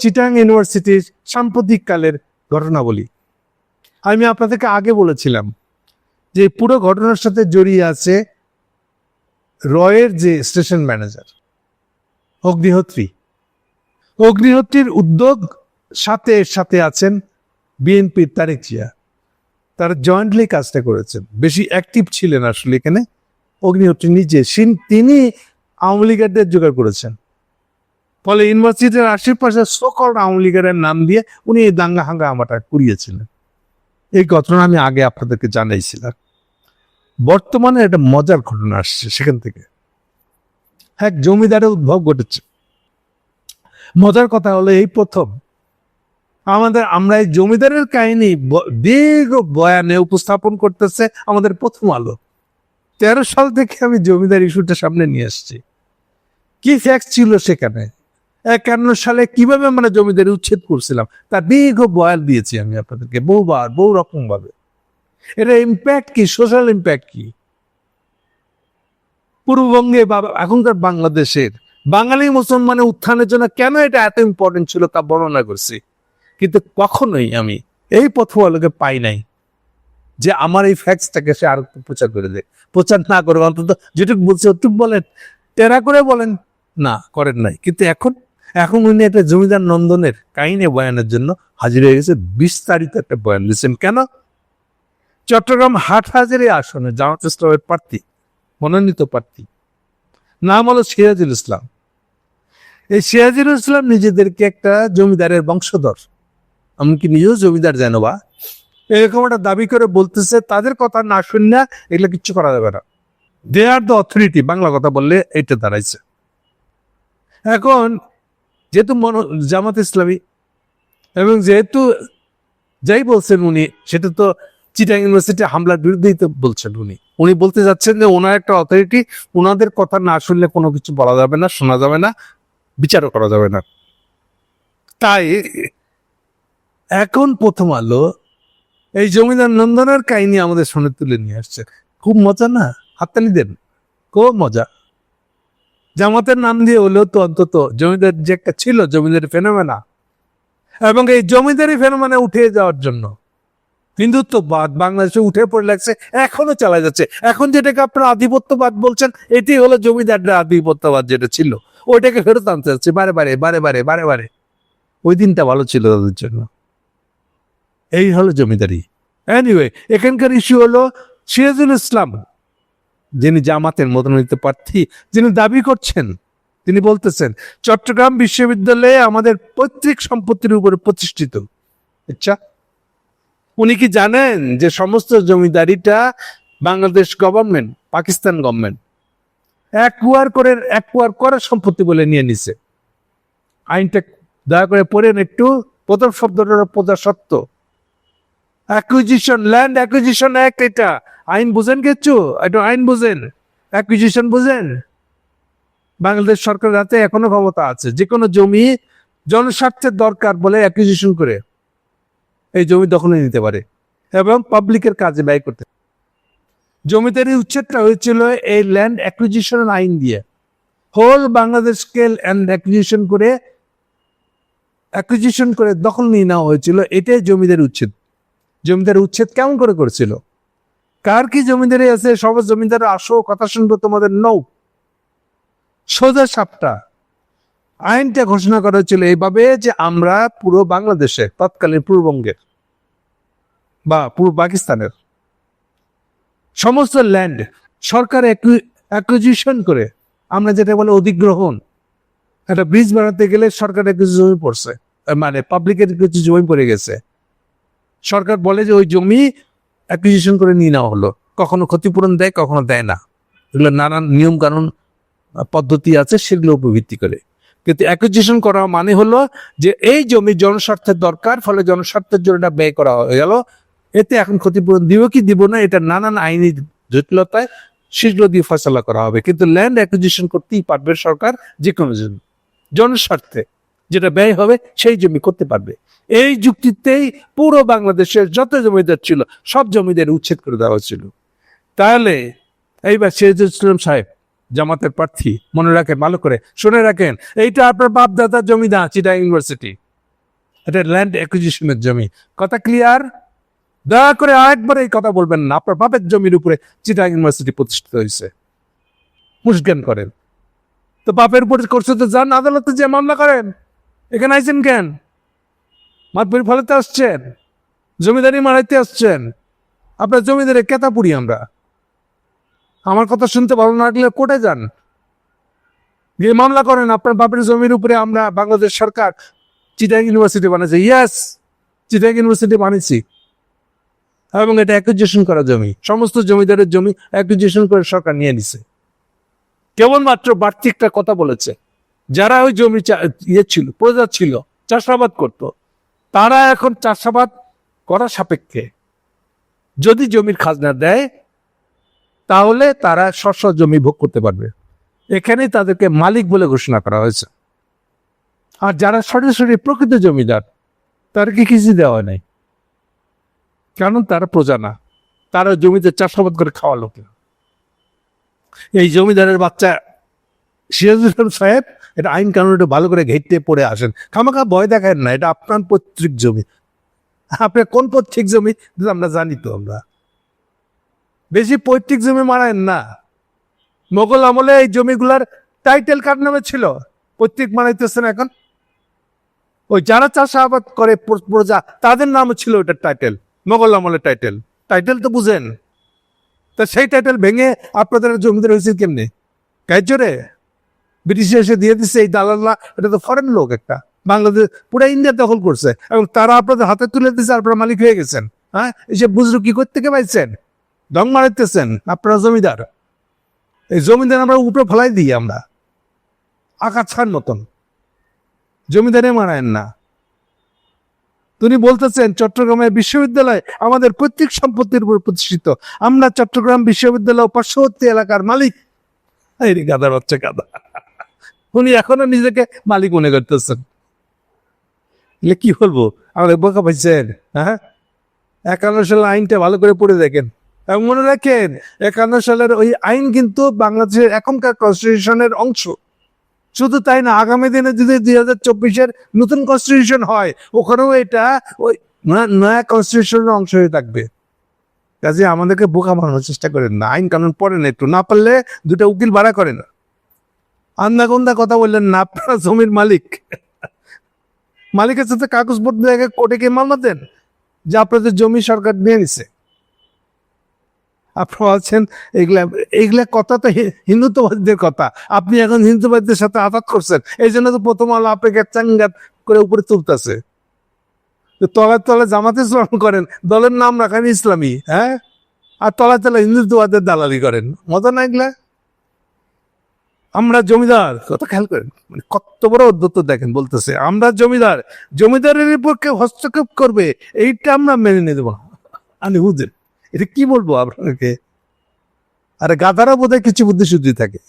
চিটাং ইউনিভার্সিটির সাম্প্রতিক কালের ঘটনা বলি আমি আপনাদেরকে আগে বলেছিলাম যে পুরো ঘটনার সাথে জড়িয়ে আছে রয়ের যে স্টেশন ম্যানেজার, অগ্নিহোত্রী। অগ্নিহোত্রীর উদ্যোগ সাথে সাথে আছেন বিএনপির তারেক জিয়া। তারা জয়েন্টলি কাজটা করেছেন। বেশি অ্যাক্টিভ ছিলেন আসলে এখানে। অগ্নিহোত্রী নিজে তিনি আওয়ামী লীগারদের জোগাড় করেছেন। ফলে ইউনিভার্সিটির আশেপাশে সকল আওয়ামী লীগের নাম দিয়ে উনি এই দাঙ্গা হাঙ্গামাটা করিয়েছিলেন এই ঘটনা আমি আগে আপনাদেরকে জানাইছিলাম। বর্তমানে একটা মজার ঘটনা আসছে সেখান থেকে। এক জমিদারের উদ্ভব ঘটেছে। মজার কথা হলো এই প্রথম। আমাদের, আমরা এই জমিদারের কাহিনী দীর্ঘ বয়ানে উপস্থাপন করতেছে আমাদের প্রথম আলো। তেরো সাল থেকে আমি জমিদার ইস্যুটা সামনে নিয়ে আসছি। কি ফ্যাক্ট ছিল সেখানে? একান্ন সালে কীভাবে আমরা জমিদারি উচ্ছেদ করছিলাম তার দীর্ঘ বয়ান দিয়েছি আমি আপনাদেরকে, বহুবার, বহু রকম ভাবে এটা ইম্প্যাক্ট কি সোশ্যাল ইম্প্যাক্ট কি? পূর্ববঙ্গে বা এখনকার বাংলাদেশের বাঙালি মুসলমানের উত্থানের জন্য কেন এটা এত ইম্পর্টেন্ট ছিল তা বর্ণনা করছি। কিন্তু কখনোই আমি এই পথওয়ালোকে পাই নাই যে আমার এই ফ্যাক্টসটাকে সে আর প্রচার করে দেয়। প্রচার না করে, অন্তত যেটুকু বলছে ওটুকু বলেন, টেরা করে বলেন, না, করেন নাই। কিন্তু এখন এখন উনি একটা জমিদার নন্দনের কাহিনী বয়ানের জন্য হাজির হয়ে গেছে। বিস্তারিত একটা বয়ান দিচ্ছেন কেন? চট্টগ্রাম হাট হাজারি আসনে জামাত ইসলামের প্রার্থী, মনোনীত প্রার্থী। নাম হলো সিরাজুল ইসলাম। এই সিরাজুল ইসলাম নিজেদেরকে একটা জমিদারের বংশধর। এমনকি নিজেও জমিদার যেন বা। এরকম একটা দাবি করে বলতেছে, তাদের কথা না শুনলে এগুলো কিচ্ছু করা যাবে না। They are the authority Bangla কথা বললে এটা দাঁড়াইছে। এখন যেহেতু মন, জামাত ইসলামী, এবং যেহেতু যাই বলছেন উনি, সেটা তো চিটাং ইউনিভার্সিটি হামলার বিরুদ্ধেই তো বলছেন উনি। উনি বলতে যাচ্ছেন যে ওনার একটা অথরিটি ওনাদের কথা না শুনলে কোনো কিছু বলা যাবে না, শোনা যাবে না, বিচারও করা যাবে না। তাই এখন প্রথম আলো, এই জমিদার নন্দনের কাহিনী আমাদের সামনে তুলে নিয়ে আসছে। খুব মজা না? হাততালি দেন। খুব মজা। জামাতের নাম দিয়ে হলেও তো অন্তত জমিদার যে একটা ছিল, জমিদারি ফেনোমেনা। এবং এই জমিদারি ফেনোমেনা উঠে যাওয়ার জন্য হিন্দুত্ববাদ বাংলাদেশে উঠে পড়ে লাগছে, এখনও চালা যাচ্ছে। এখন যেটাকে আপনারা আধিপত্যবাদ বলছেন, এটি হলো জমিদারদের আধিপত্যবাদ যেটা ছিল। ওইটাকে ফেরত আনতে যাচ্ছে, বারে বারে বারে বারে বারে বারে। ওই দিনটা ভালো ছিল তাদের জন্য। এই হলো জমিদারি। এনিওয়ে এখানকার ইস্যু হলো সিরাজুল ইসলাম যিনি জামাতের মনোনীত প্রার্থী, যিনি দাবি করছেন, তিনি বলতেছেন, চট্টগ্রাম বিশ্ববিদ্যালয়ে আমাদের পৈতৃক সম্পত্তির উপরে প্রতিষ্ঠিত। আচ্ছা উনি কি জানেন যে সমস্ত জমিদারিটা বাংলাদেশ গভর্নমেন্ট, পাকিস্তান গভর্নমেন্ট, এক কুয়ার করে, এক কুয়ার করে সম্পত্তি বলে নিয়ে নিছে? আইনটা দয়া করে পড়েন একটু, প্রথম শব্দটা হলো প্রজাসত্ব অ্যাকুইজিশন ল্যান্ড অ্যাকুইজিশন অ্যাক্ট এটা। আইন বুঝেন কিছু একটু আইন বুঝেন। অ্যাকুইজিশন বুঝেন? বাংলাদেশ সরকারের হাতে এখনও ক্ষমতা আছে। যে কোনো জমি জনস্বার্থের দরকার বলে অ্যাকুইজিশন করে এই জমি দখলে নিতে পারে এবং পাবলিকের কাজে ব্যয় করতে জমিদার উচ্ছেদটা হয়েছিল এই ল্যান্ড অ্যাকুইজিশন আইন দিয়ে। হোল বাংলাদেশকে ল্যান্ড অ্যাকুইজিশন করে অ্যাকুইজিশন করে দখল নিয়ে নেওয়া হয়েছিল। এটাই জমিদার উচ্ছেদ। জমিদার উচ্ছেদ কেমন করে করেছিল? কার কি জমিদারি আছে? সব জমিদার আসো কথা শুনব তোমাদের নৌ। সোজা সাপটা। আইনটা ঘোষণা করা হয়েছিল এইভাবে যে আমরা পুরো বাংলাদেশে, তৎকালীন পূর্ববঙ্গের বা পূর্ব পাকিস্তানের সমস্ত ল্যান্ড সরকার অ্যাকুইজিশন করে আমরা যেটা বলে অধিগ্রহণ, একটা ব্রিজ বানাতে গেলে সরকারের কিছু জমি পড়ছে মানে পাবলিকের কিছু জমি পড়ে গেছে। সরকার বলে যে ওই জমি অ্যাকুইজিশন করে নিয়ে নেওয়া হলো। কখনো ক্ষতিপূরণ দেয়, কখনো দেয় না। এগুলো নানান নিয়ম কানুন পদ্ধতি আছে সেগুলোর উপর ভিত্তি করে। কিন্তু অ্যাকুইজিশন করা মানে হলো যে এই জমি জনস্বার্থের দরকার, ফলে জনস্বার্থের জন্য এটা ব্যয় করা হয়ে গেল। এতে এখন ক্ষতিপূরণ দিব কি দিব না, এটা নানান আইনি জটিলতায় সেগুলো দিয়ে ফয়সলা করা হবে। কিন্তু ল্যান্ড অ্যাকুইজিশন করতেই পারবে সরকার যে কোনো জমি। জনস্বার্থে যেটা ব্যয় হবে, সেই জমি করতে পারবে। এই যুক্তিতেই পুরো বাংলাদেশের যত জমিদার ছিল, সব জমিদের উচ্ছেদ করে দেওয়া হয়েছিল। তাহলে এইবার সিরাজুল ইসলাম সাহেব, জামাতের প্রার্থী, মনে রাখেন, ভালো করে শুনে রাখেন, এইটা আপনার বাপ দাদার জমিদার চিটা ইউনিভার্সিটি। এটা ল্যান্ড অ্যাকুইজিশনের জমি। কথা ক্লিয়ার দয়া করে আরেকবার এই কথা বলবেন না, আপনার বাপের জমির উপরে চিটা ইউনিভার্সিটি প্রতিষ্ঠিত হয়েছে। মুসজ্ঞান করেন। তো বাপের উপরে করছে তো যান, আদালতে যে মামলা করেন, এখানে আইছেন কেন? মাতবুরি ফলাতে আসছেন, জমিদারি মারাইতে আসছেন। আপনার জমিদারে কেতা পুরি আমরা। আমার কথা শুনতে ভালো না লাগলে কোর্টে যান। গিয়ে মামলা করেন, আপনার বাপের জমির উপরে আমরা বাংলাদেশ সরকার চিটাং ইউনিভার্সিটি বানিয়েছে। ইয়াস চিটাং ইউনিভার্সিটি বানিয়েছি। এবং এটা অ্যাকুইজিশন করা জমি, সমস্ত জমিদারের জমি অ্যাকুইজিশন করে সরকার নিয়ে নিছে। কেবলমাত্র বাড়তি একটা কথা বলেছে। যারা ওই জমি ইয়ে ছিল প্রজা ছিল, চাষাবাদ করত তারা এখন চাষাবাদ করা সাপেক্ষে। যদি জমির খাজনা দেয়, তাহলে তারা শস্য জমি ভোগ করতে পারবে। এখানেই তাদেরকে মালিক বলে ঘোষণা করা হয়েছে। আর যারা সরাসরি প্রকৃত জমিদার তাদেরকে কিছু দেওয়া নাই। কারণ তারা প্রজা না। তারা জমিতে চাষাবাদ করে খাওয়া লোক এই জমিদারের বাচ্চা সিরাজুল সাহেব এটা আইন কানুন একটু ভালো করে ঘেটে পড়ে আসেন। খামাখা ভয় দেখায় না, এটা আপনার পৈতৃক জমি। আপনার কোন পৈতৃক জমি আমরা জানি তো আমরা। বেশি পৈতৃক জমি মারায়েন না। মোগল আমলে এই জমিগুলার টাইটেল কার নামে ছিল? পৈতৃক মানাইতেছেন এখন? ওই যারা চাষাবাদ করে প্রজা, তাদের নাম ছিল ওটার টাইটেল, মোগল আমলের টাইটেল। টাইটেল তো বুঝেন। তা সেই টাইটেল ভেঙে আপনাদের জমিদার হয়েছে কেমনে? কাইজরে ব্রিটিশ এসে দিয়ে দিচ্ছে এই দালাল্লা এটা তো ফরেন লোক একটা। বাংলাদেশ, পুরো ইন্ডিয়া দখল করছে। এবং তারা আপনাদের হাতে তুলে দিচ্ছে আপনারা মালিক হয়ে গেছেন। হ্যাঁ? এসে বুঝলো কি করতে কে পাইছেন? দং মারাইতেছেন, আপনারা জমিদার। এই জমিদার আমরা উপরে ফেলাই দিই আমরা। আকাছার মতন। জমিদারে মারায়েন না। তিনি বলতেছেন, চট্টগ্রামের বিশ্ববিদ্যালয় আমাদের পৈতৃক সম্পত্তির উপর প্রতিষ্ঠিত। আমরা চট্টগ্রাম বিশ্ববিদ্যালয় পার্শ্ববর্তী এলাকার মালিক। এই রে গাদার বাচ্চা গাদা। উনি এখনও নিজেকে মালিক মনে করতেছেন। এলে কি বলব? আমাদের বোকা পাইছেন হ্যাঁ? একান্ন সালের আইনটা ভালো করে পড়ে দেখেন। এবং মনে রাখেন, একান্ন সালের ওই আইন কিন্তু বাংলাদেশের এখনকার কনস্টিটিউশনের অংশ। শুধু তাই না, আগামী দিনে যদি দুই হাজার চব্বিশের নতুন কনস্টিটিউশন হয়, ওখানেও এটা ওই নয়া- কনস্টিটিউশনের অংশ হয়ে থাকবে। কাজে আমাদেরকে বোকা বানানোর চেষ্টা করেন না। আইন কানুন পড়েন একটু না পারলে দুটো উকিল ভাড়া করেন আন্দা গন্দা কথা বললেন না? আপনারা জমির মালিক। মালিকের সাথে কাগজপত্র দেখে কোর্টে গিয়ে মামলা দেন, যে আপনাদের জমি সরকার নিয়ে নিছে। আপনারা বলছেন, এগুলা এগুলা কথা তো হিন্দুত্ববাদীদের কথা। আপনি এখন হিন্দুত্ববাদীদের সাথে আঘাত করছেন। এই জন্য তো প্রথম আলো আপনাকে চাঙ্গাত করে উপরে তুলতেছে। তলায় তলায় জামাতে ইসলাম করেন, দলের নাম রাখেন ইসলামী হ্যাঁ? আর তলায় তলায় হিন্দুত্ববাদের দালালি করেন। মজা না এগুলা? আমরা জমিদার। কত খেয়াল করেন মানে কত বড় অধ্যত্ত দেখেন, বলতেছে, আমরা জমিদার, জমিদারের উপর কেউ হস্তক্ষেপ করবে, এইটা আমরা মেনে নিয়ে দেবো আমি বুঝেন এটা কি বলব আপনাকে? আরে গাধারা বোধহয় কিছু বুদ্ধি শুদ্ধি থাকে।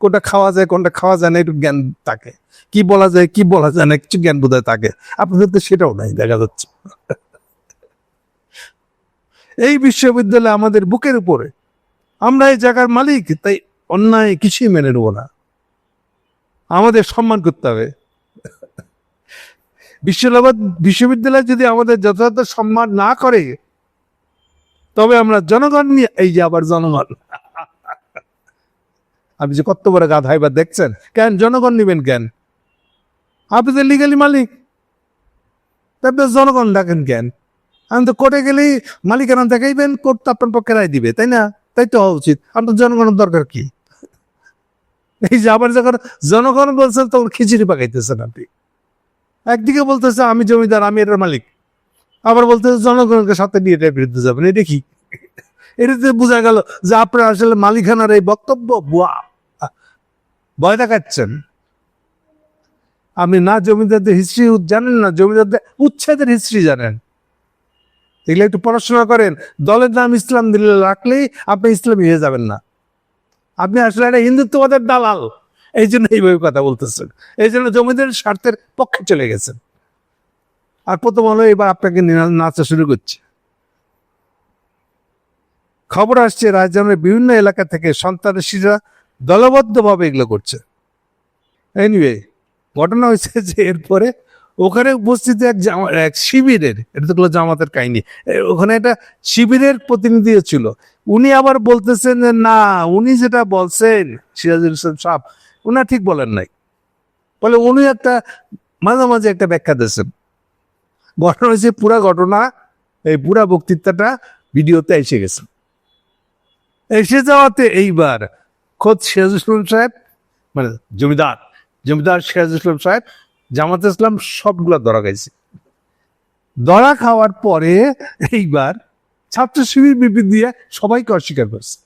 কোনটা খাওয়া যায়, কোনটা খাওয়া যায় না, একটু জ্ঞান থাকে। কি বলা যায়, কি বলা যায় না, কিছু জ্ঞান বোধহয় থাকে। আপনাদের তো সেটাও নাই, দেখা যাচ্ছে। এই বিশ্ববিদ্যালয় আমাদের বুকের উপরে। আমরা এই জায়গার মালিক, তাই অন্যায় কিছুই মেনে নেব না। আমাদের সম্মান করতে হবে। বিশ্বলাবাদ বিশ্ববিদ্যালয় যদি আমাদের যথাযথ সম্মান না করে, তবে আমরা জনগণ নিয়ে এই যে আবার জনগণ। আপনি যে কত বড় গাধা এবার দেখছেন। কেন জনগণ নেবেন কেন? আপনি তো লিগালি মালিক তারপরে জনগণ ডাকেন কেন? আমি তো কোর্টে গেলেই মালিকানা দেখাইবেন কোর্ট তো আপনার পক্ষে রায় দিবে, তাই না? তাই তো হওয়া উচিত। আপনার জনগণের দরকার কি? এই যে আবার যখন জনগণ বলছেন তখন খিচুড়ি পাকাইতেছেন আপনি। একদিকে বলতেছে, আমি জমিদার, আমি এটার মালিক। আবার বলতেছে, জনগণকে সাথে নিয়ে এটার বিরুদ্ধে যাবেন। এটা কি? এটাতে বোঝা গেল যে আপনার আসলে মালিকানার এই বক্তব্য বুয়া ভয় দেখাচ্ছেন। আপনি না জমিদারদের হিস্ট্রি জানেন না, জমিদারদের উচ্ছেদের হিস্ট্রি জানেন। এগুলো একটু পড়াশোনা করেন। দলের নাম ইসলাম দিলে রাখলেই আপনি ইসলামী হয়ে যাবেন না। আপনি আসলে একটা হিন্দুত্ববাদের দালাল। এই জন্য এইভাবে কথা বলতেছেন। এই জন্য জমিদারের স্বার্থের পক্ষে চলে গেছেন। আর প্রথম হলো এবার আপনাকে নাচা শুরু করছে। খবর আসছে, রাজধানীর বিভিন্ন এলাকা থেকে সন্ত্রাসীরা দলবদ্ধভাবে এগুলো করছে। এনিওয়ে ঘটনা হয়েছে যে এরপরে ওখানে উপস্থিত এক এক শিবিরের, এটা তো জামাতের কাহিনী ওখানে একটা শিবিরের প্রতিনিধি ছিল। উনি আবার বলতেছেন যে, না, উনি যেটা বলছেন, সিরাজুল ইসলাম সাহ উনি ঠিক বলেন নাই। বলে উনি একটা, মাঝে মাঝে একটা ব্যাখ্যা দিয়েছেন। ঘটনা হয়েছে, পুরা ঘটনা, এই পুরা বক্তৃতাটা ভিডিওতে এসে গেছে। এসে যাওয়াতে এইবার খোদ সিরাজুল ইসলাম সাহেব মানে জমিদার জমিদার সিরাজুল ইসলাম সাহেব জামাত ইসলাম সবগুলা ধরা গেছে ধরা খাওয়ার পরে এইবার ছাত্র শিবির বিবৃতি দিয়ে সবাইকে অস্বীকার করছে।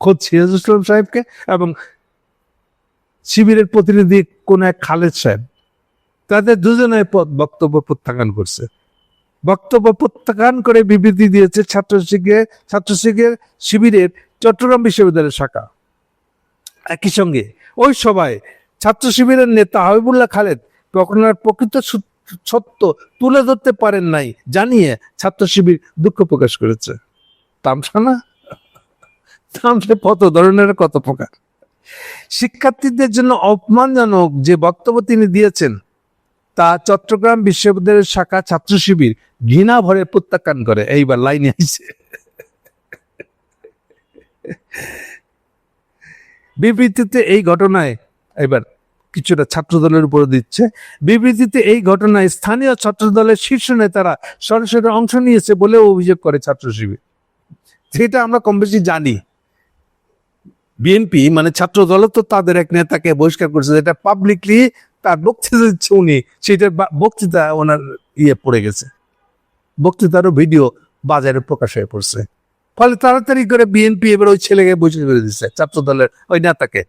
খোদ সিরাজুল ইসলাম সাহেবকে এবং শিবিরের প্রতিনিধি কোন এক খালেদ সাহেব, তাদের দুজনের প- বক্তব্য প্রত্যাখ্যান করছে। বক্তব্য প্রত্যাখ্যান করে বিবৃতি দিয়েছে ছাত্র শিবিরের ছাত্র শিবিরের চট্টগ্রাম বিশ্ববিদ্যালয়ের শাখা। একই সঙ্গে ওই সভায় ছাত্র শিবিরের নেতা হাবিবুল্লাহ খালেদ ঘটনার প্রকৃত সত্য তুলে ধরতে পারেন নাই জানিয়ে ছাত্র শিবির দুঃখ প্রকাশ করেছে। তামসা না? তামসা কত ধরনের, কত প্রকার? শিক্ষার্থীদের জন্য অপমানজনক যে বক্তব্য তিনি দিয়েছেন, তা চট্টগ্রাম বিশ্ববিদ্যালয়ের শাখা ছাত্র শিবির ঘৃণা ভরে প্রত্যাখ্যান করে। এইবার লাইনে আইছে বিবৃতিতে এই ঘটনায় এবার কিছুটা ছাত্র দলের উপরে দিচ্ছে। বিবৃতিতে এই ঘটনায় স্থানীয় ছাত্র দলের শীর্ষ নেতারা সরাসরি অংশ নিয়েছে বলেও অভিযোগ করে ছাত্র শিবির। সেটা আমরা কম বেশি জানি। বিএনপি মানে ছাত্র দল তো তাদের এক নেতাকে বহিষ্কার করছে, যেটা পাবলিকলি তার বক্তৃতা দিচ্ছে উনি, সেটার বক্তৃতা ওনার ইয়ে পড়ে গেছে। বক্তৃতারও ভিডিও বাজারে প্রকাশ হয়ে পড়ছে। ফলে তাড়াতাড়ি করে বিএনপি এবার ওই ছেলেকে বসে করে দিচ্ছে ছাত্র দলের ওই নেতাকে।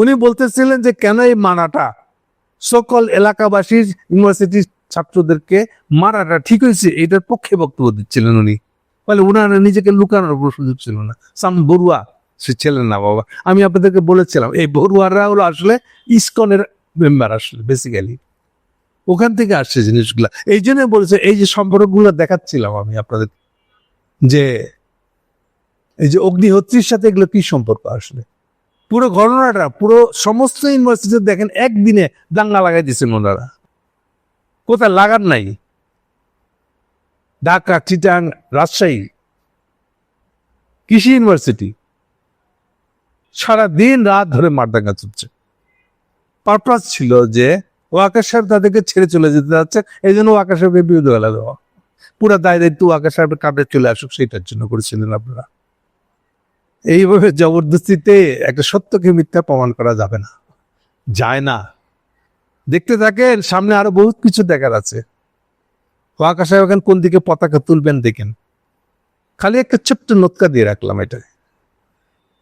উনি বলতেছিলেন যে, কেন এই মানাটা সকল এলাকাবাসীর, ইউনিভার্সিটির ছাত্রদেরকে মারাটা ঠিক হয়েছে। এটার পক্ষে বক্তব্য দিচ্ছিলেন উনি। ফলে উনার নিজেকে লুকানোর কোনো সুযোগ ছিল না। সাম বড়ুয়া, সে ছিলেন না বাবা। আমি আপনাদেরকে বলেছিলাম, এই বড়ুয়ারা হলো আসলে ইসকনের মেম্বার আসলে বেসিক্যালি ওখান থেকে আসছে জিনিসগুলা। এই জন্য বলেছে, এই যে সম্পর্কগুলো দেখাচ্ছিলাম আমি আপনাদের, যে, এই যে অগ্নিহোত্রীর সাথে এগুলো কি সম্পর্ক আসলে? পুরো ঘটনাটা, পুরো সমস্ত ইউনিভার্সিটি দেখেন, একদিনে দাঙ্গা লাগাই দিয়েছেন ওনারা। কোথায় লাগার নাই? ঢাকা, চিটাং, রাজশাহী। কৃষি ইউনিভার্সিটি সারা দিন রাত ধরে মারদাঙ্গা চলছে। পারপাস ছিল যে ওয়াকার সাহেব তাদেরকে ছেড়ে চলে যেতে যাচ্ছে, এই জন্য ওয়াকার সাহেবকে বিরুদ্ধে বেলা দেওয়া পুরো দায় দায়িত্ব ওয়াকার সাহেবের কাঁধে চলে আসুক সেটার জন্য করেছিলেন আপনারা। এইভাবে জবরদস্তিতে একটা সত্যকে মিথ্যা প্রমাণ করা যাবে না। যায় না। দেখতে থাকেন, সামনে আরও বহুত কিছু দেখার আছে। ওয়াকা সাহেব এখন কোন দিকে পতাকা তুলবেন দেখেন। খালি একটা ছোট্ট নোটকা দিয়ে রাখলাম এটা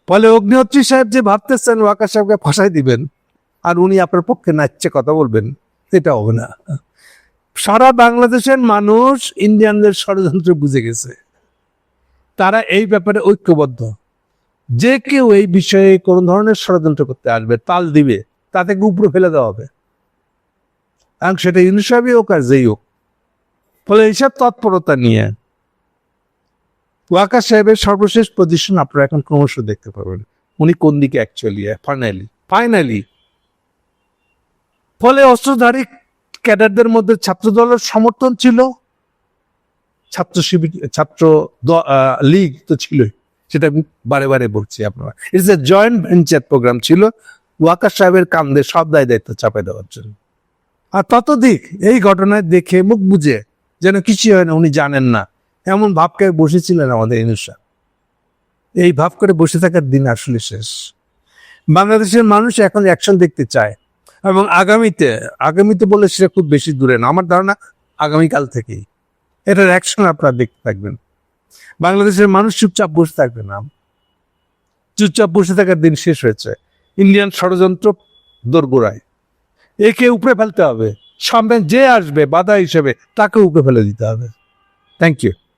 ফলে অগ্নিহোত্রী সাহেব যে ভাবতেছেন, ওয়াকা সাহেবকে ফাঁসাই দিবেন, আর উনি আপনার পক্ষে নাচছে, কথা বলবেন, এটা হবে না। সারা বাংলাদেশের মানুষ ইন্ডিয়ানদের ষড়যন্ত্র বুঝে গেছে। তারা এই ব্যাপারে ঐক্যবদ্ধ। যে কেউ এই বিষয়ে কোন ধরনের ষড়যন্ত্র করতে আসবে, তাল দিবে তাতে উপরে ফেলে দেওয়া হবে। এবং সেটা ইউনিসাবই হোক আর যেই হোক। ফলে এইসব তৎপরতা নিয়ে ওয়াকা সাহেবের সর্বশেষ পজিশন আপনারা এখন ক্রমশ দেখতে পাবেন। উনি কোন দিকে অ্যাকচুয়ালি ফাইনালি ফাইনালি ফলে অস্ত্রধারী ক্যাডারদের মধ্যে ছাত্র দলের সমর্থন ছিল। ছাত্র শিবির, ছাত্র লীগ তো ছিলই। সেটা বারে বারে বলছি আপনারা। It's a joint venture program ছিল। ওয়াকার সাহেবের কান্দে সব দায় দায়িত্ব চাপাই দেওয়ার জন্য। আর ততদিক এই ঘটনায় দেখে মুখ বুঝে যেন কিছুই হয় না, উনি জানেন না। এমন ভাব করে বসেছিলেন আমাদের ইনুসা এই ভাব করে বসে থাকার দিন আসলে শেষ। বাংলাদেশের মানুষ এখন অ্যাকশন দেখতে চায়। এবং আগামীতে আগামীতে বলে সেটা খুব বেশি দূরে না। আমার ধারণা আগামীকাল থেকেই। এটার অ্যাকশন আপনারা দেখতে থাকবেন। বাংলাদেশের মানুষ চুপচাপ বসে থাকবে না। চুপচাপ বসে থাকার দিন শেষ হয়েছে। ইন্ডিয়ান ষড়যন্ত্র দোরগোড়ায়। একে উপরে ফেলতে হবে। সামনে যে আসবে, বাধা হিসেবে তাকে উপরে ফেলে দিতে হবে। Thank you